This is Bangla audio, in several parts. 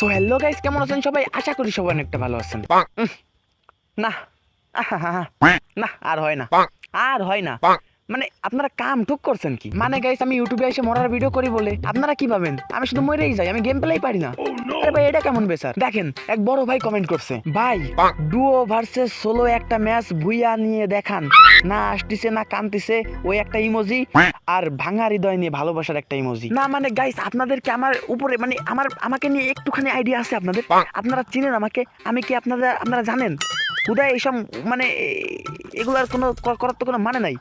সো হ্যালো গাইস কেমন আছেন সবাই? আশা করি সবাই অনেকটা ভালো আছেন। না না আর হয় না। আর হয় না। মানে আপনারা কাম ঠুক করছেন কি? মানে গাইস আমি ইউটিউবে এসে মরার ভিডিও করি বলে। আপনারা কি ভাবেন? আমি শুধু মরেই যাই আমি গেম প্লেই পারি না। আরে ভাই এটা কেমন বেচার? দেখেন এক বড় ভাই কমেন্ট করছে ভাই ডুও ভার্সেস সোলো একটা ম্যাচ ভুইয়া নিয়ে দেখান। না আসতিছে না কানতিছে ওই একটা ইমোজি আর ভাঙা হৃদয় নিয়ে ভালোবাসার একটা ইমোজি না মানে গাইস আপনাদেরকে আমার উপরে মানে আমার আমাকে নিয়ে একটুখানি আইডিয়া আছে আপনাদের। আপনারা চিনেন আমাকে আমি কি আপনারা আপনারা জানেন? হুদায় এইসব মানে এগুলার কোনো করার তো কোনো মানে নাই।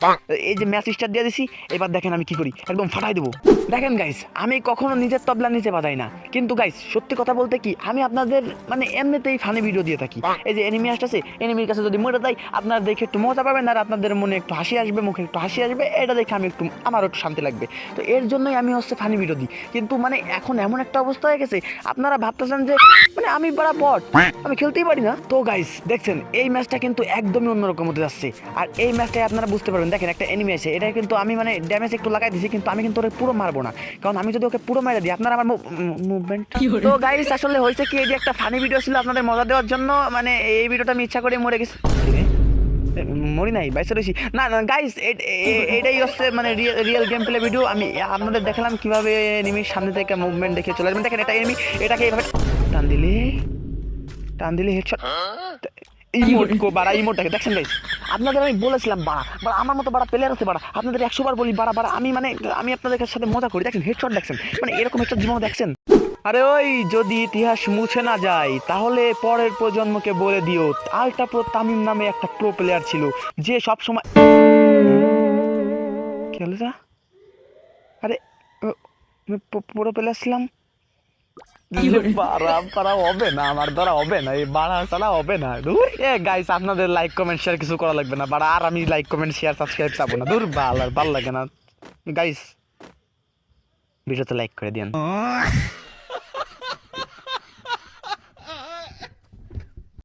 এই যে ম্যাচ দিয়ে দিছি এবার দেখেন আমি কি করি একদম ফাটাই দেবো। দেখেন গাইস আমি কখনো নিজের তবলা নিচে বাজাই না। কিন্তু গাইস সত্যি কথা বলতে কি আমি আপনাদের মানে এমনিতেই ফানি ভিডিও দিয়ে থাকি। এই যে এনিমি আসতেছে এনিমির কাছে যদি মরে দেয় আপনারা দেখে একটু মজা পাবেন আর আপনাদের মনে একটু হাসি আসবে মুখে একটু হাসি আসবে এটা দেখে আমি একটু আমারও একটু শান্তি লাগবে। তো এর জন্যই আমি হচ্ছে ফানি ভিডিও দিই। কিন্তু মানে এখন এমন একটা অবস্থা হয়ে গেছে আপনারা ভাবতেছেন যে মানে আমি বড় বট আমি খেলতেই পারি না। তো গাইস দেখছেন এই ম্যাচটা কিন্তু একদমই অন্যরকম হতে যাচ্ছে। আর এই ম্যাচটাই আপনারা বুঝতে পারবেন দেখেন একটা এনিমি আছে এটা কিন্তু আমি মানে ড্যামেজ একটু লাগাই দিয়েছি কিন্তু আমি কিন্তু ওকে পুরো মারবো না। কারণ আমি যদি ওকে পুরো মেরে দিই আপনারা আমার মুভমেন্ট তো গাইস আসলে হয়েছে কি এটি একটা ফানি ভিডিও ছিল আপনাদের মজা দেওয়ার জন্য মানে এই ভিডিওটা আমি ইচ্ছা করে মরে গেছি। মরি নাই বাইসে রয়েছি। না না গাইস এটাই হচ্ছে মানে রিয়েল গেম প্লে ভিডিও আমি আপনাদের দেখালাম কীভাবে এনিমির সামনে থেকে মুভমেন্ট দেখে চলে আসবেন। দেখেন এটা এনিমি এটাকে এইভাবে টান দিলে টান দিলে হেডশট ইমোট কো বাড়া ইমোটটাকে দেখছেন গাইস আপনাদের আমি বলেছিলাম বাড়া বাড়া আমার মতো বাড়া প্লেয়ার আছে বাড়া। আপনাদের একশো বার বলি বাড়া বাড়া আমি মানে আমি আপনাদের সাথে মজা করি। দেখেন হেডশট দেখছেন। মানে এরকম হেডশট জীবনে দেখছেন? আরে ওই যদি ইতিহাস মুছে না যায় তাহলে পরের প্রজন্মকে বলে দিও আলটা প্রো তামিম নামে একটা প্রো প্লেয়ার ছিল যে সব সময় তা? আরে প্রো প্লেয়ার ছিলাম? পারা হবে না আমার দ্বারা হবে না এই বাড়া ছাড়া হবে না। দূর এ গাইস আপনাদের লাইক কমেন্ট শেয়ার কিছু করা লাগবে না বাড়া আর আমি লাইক কমেন্ট শেয়ার সাবস্ক্রাইব চাবো না। দূর ভালো ভালো লাগে না। গাইস ভিডিওতে লাইক করে দিন